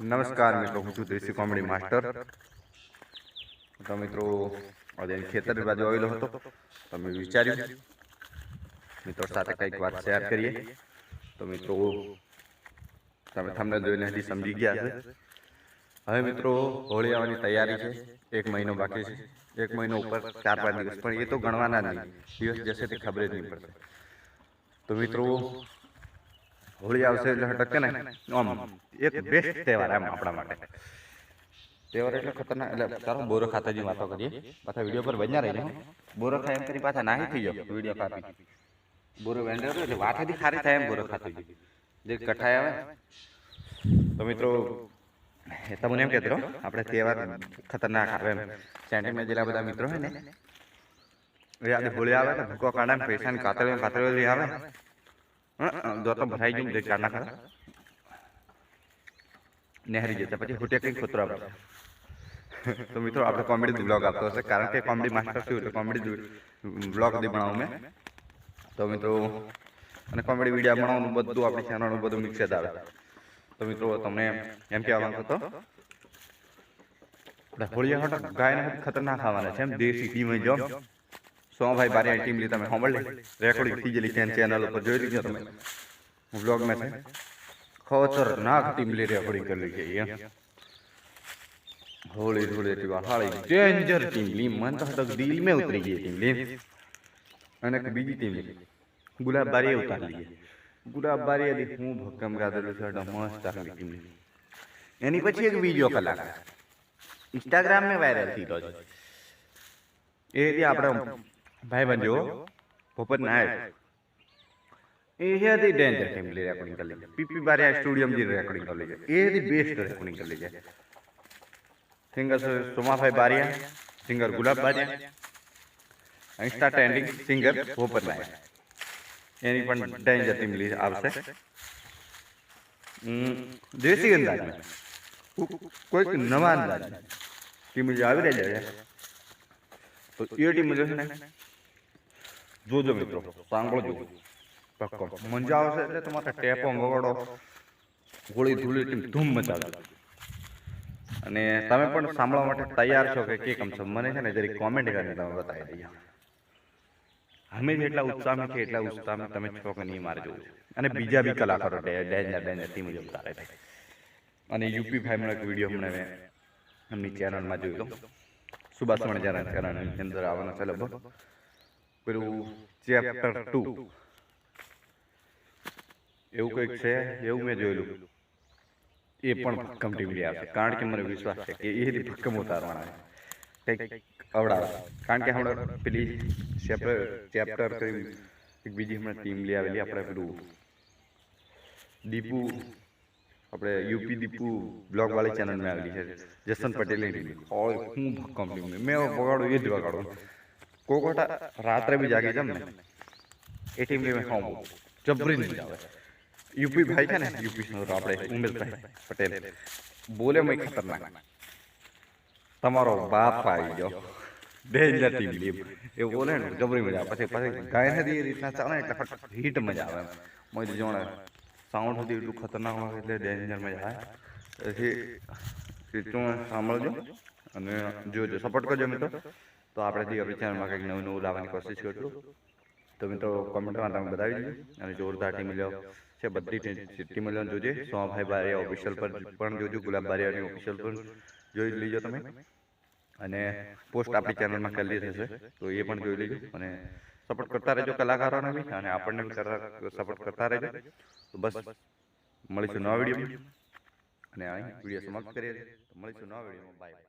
નમસ્કાર મિત્રો, હું છું દેશી કોમેડી માસ્ટર. તો મિત્રો, આજે ખેતર બાજુ આવેલો હતો. તો મેં વિચાર્યું, મિત્રો સાથે કંઈક વાત શેર કરીએ. તો મિત્રો, તમે તમને જોઈને હજી સમજી ગયા છે હવે મિત્રો, હોળી આવવાની તૈયારી છે. એક મહિનો બાકી છે. એક મહિનો ઉપર ચાર પાંચ દિવસ. પણ એ તો ગણવાના નહીં. દિવસ જશે તે ખબર જ નહીં પડશે. તો મિત્રો હોળી આવશે એટલે હટકે ને આમ, એક બેસ્ટ તહેવાર એમ આપણા માટે. તહેવાર એટલે ખતરનાક, એટલે ચાલો બોરો ખાતાજી વાતો કરીએ. પાછા વીડિયો પર બન્યા રહીને. બોરો એમ કરી પાછા નાહી થઈ જાવ વીડિયો કાપી. બોરો વેન્ડર એટલે વાતથી ખારી થાય એમ બોરો ખાતાજી. જે કઠાય આવે. તો મિત્રો તમને એમ કહેતો આપણે તહેવાર ખતરનાક આવે એમ. સેન્ટીમેન્ટ જેટલા બધા મિત્રો હોય ને, એ આજે હોળી આવે ને ભૂકો કાઢે પૈસાની કાતરવે કાતરીઓ આવે. તો ભરાઈ ગયું જે કાના ખરા. નહેરી જતા પછી હુટે કંઈક ખોતરો આવે તો મિત્રો આપણે કોમેડી બ્લોગ આપતો હશે કારણ કે કોમેડી માસ્ટર છું એટલે કોમેડી બ્લોગ બધી બનાવું મેં. તો મિત્રો અને કોમેડી વીડિયો બનાવવાનું બધું આપણી ચેનલનું બધું મિક્સ જ આવે. તો મિત્રો તમને એમ કહેવા માંગતો હતો આપણે હોળીયા હાટો ગાયને ખતરનાક ખાવાના છે એમ દેશી ટીમ જો સોમાભાઈ બારિયાની ટીમ લીધી તમે સાંભળી રેકોર્ડિંગ થઈ ગયેલી છે ચેનલ ઉપર, જોઈ લીધો તમે. હું બ્લોગમાં છે. ખતરનાક ટીમ લે રેકોર્ડિંગ કરી લીધી છે હોળી ધૂળેટી વાળી ડેન્જર ટીમ લી મન તો તક દિલ મેં ઉતરી ગઈ ટીમ લી અને બીજી ટીમ ગુલાબ બારીએ ઉતારી ગઈ ગુલાબ બારીએ હું ભક્કમ ગાદલું છે મસ્ત આખી ટીમ લી એની પછી એક બીજો કલાક. ઇન્સ્ટાગ્રામ મે વાયરલ થઈ ગયો એ રીતે આપણે ભાઈ બંધો ભોપત નાયક. એ હતી ડેન્જર ટીમ લી રેકોર્ડિંગ કરી લી. પીપી બારે સ્ટુડિયમ જી રેકોર્ડિંગ કરી લી. એ હતી બેસ્ટ રેકોર્ડિંગ કરી લી singer Somabhai Baria singer Gulab Baria insta trending singer Bhopat Nayak. એની પણ ડેન્જર ટીમ લી આવશે. દેશી અંદાજમાં. કોઈક નવા અંદાજ ટીમ જે આવી રહી છે. તો એ ટીમ જોશે ને? જોજો મિત્રો, સાંભળજો. પક્કો મજા આવશે એટલે તમારે ટેપો વગાડો. ગોળી ધૂળી ધૂમ મચાવજો અને તમે પણ સાંભળવા માટે તૈયાર છો કે કે કમ છો? મને છે ને જરી કોમેન્ટ કરીને તમે બતાવી દઈએ. અમે જ એટલા ઉત્સાહમાં છે એટલા ઉત્સાહમાં તમે છો કે નહીં મારે અને બીજા બી કલાકારો ડેન્જર ડેન્જર ટીમ જ ઉતારે છે. અને યુપી ભાઈ એક વીડિયો મને મેં એમની ચેનલમાં જોયો સુભાષ મણજારા ચેનલની અંદર આવવાનો છે લગભગ. પેલું ચેપ્ટર ટુ એવું કંઈક છે? એવું મેં જોયેલું. એ પણ ભક્કમ ટીમલી આવશે. કારણ કે મને વિશ્વાસ છે કે એ ભક્કમ ઉતારવાના છે. કંઈક અવડાવે કારણ કે હમણાં પેલી ચેપ્ટર ચેપ્ટર કરી એક બીજી હમણાં ટીમ લઈ આવેલી. આપણે પેલું દીપુ આપણે યુપી દીપુ બ્લોગ વાળી ચેનલમાં આવેલી છે. જસન પટેલની ટીમ ઓય હું ભક્કમ ટીમ મેં વગાડું એ જ વગાડું કોકોટા રાત્રે બી જાગી જામ ને એ ટીમ મેં ખાઉં જબરી મજા આવે યુપી ભાઈ છે ને યુપી આપણે ઉમેશભાઈ પટેલ બોલે મેં ખતરનાક તમારો બાપ આવી ગયો ડેન્જર ટીમ લીપ એવું બોલે ને જબરી મજા આવે પછી પછી ગાય નથી એ રીતના ચાલે ને એટલે ફટ હિટ મજા આવે એમ મોજ જોણે સાઉન્ડ હતી એટલું ખતરનાક હોય એટલે ડેન્જર મજા આવે પછી સીટું સાંભળજો અને જોજો સપોર્ટ કરજો મિત્રો તો આપણે આપણી ચેનલમાં કંઈક નવું નવું લાવવાની કોશિશ કરશું. તો મિત્રો, કોમેન્ટમાં તમે બતાવી દીધું. અને જોરદાર ટીમ લ્યો છે, બધી ટીમ લ્યો જોજે. સોમાભાઈ બારિયા ઓફિશિયલ પર પણ જોજો, ગુલાબ બારિયાની ઓફિશિયલ પર જોઈ લીજો તમે. અને પોસ્ટ આપણી ચેનલમાં કરેલી થશે તો એ પણ જોઈ લેજો. અને સપોર્ટ કરતા રહેજો કલાકારોને બી. અને આપણને બી સપોર્ટ કરતા રહેજો. તો બસ, મળીશું નવા વીડિયો અને અહીં વીડિયો સમાપ્ત કરીએ મળીશું નવા વિડીયોમાં. બાય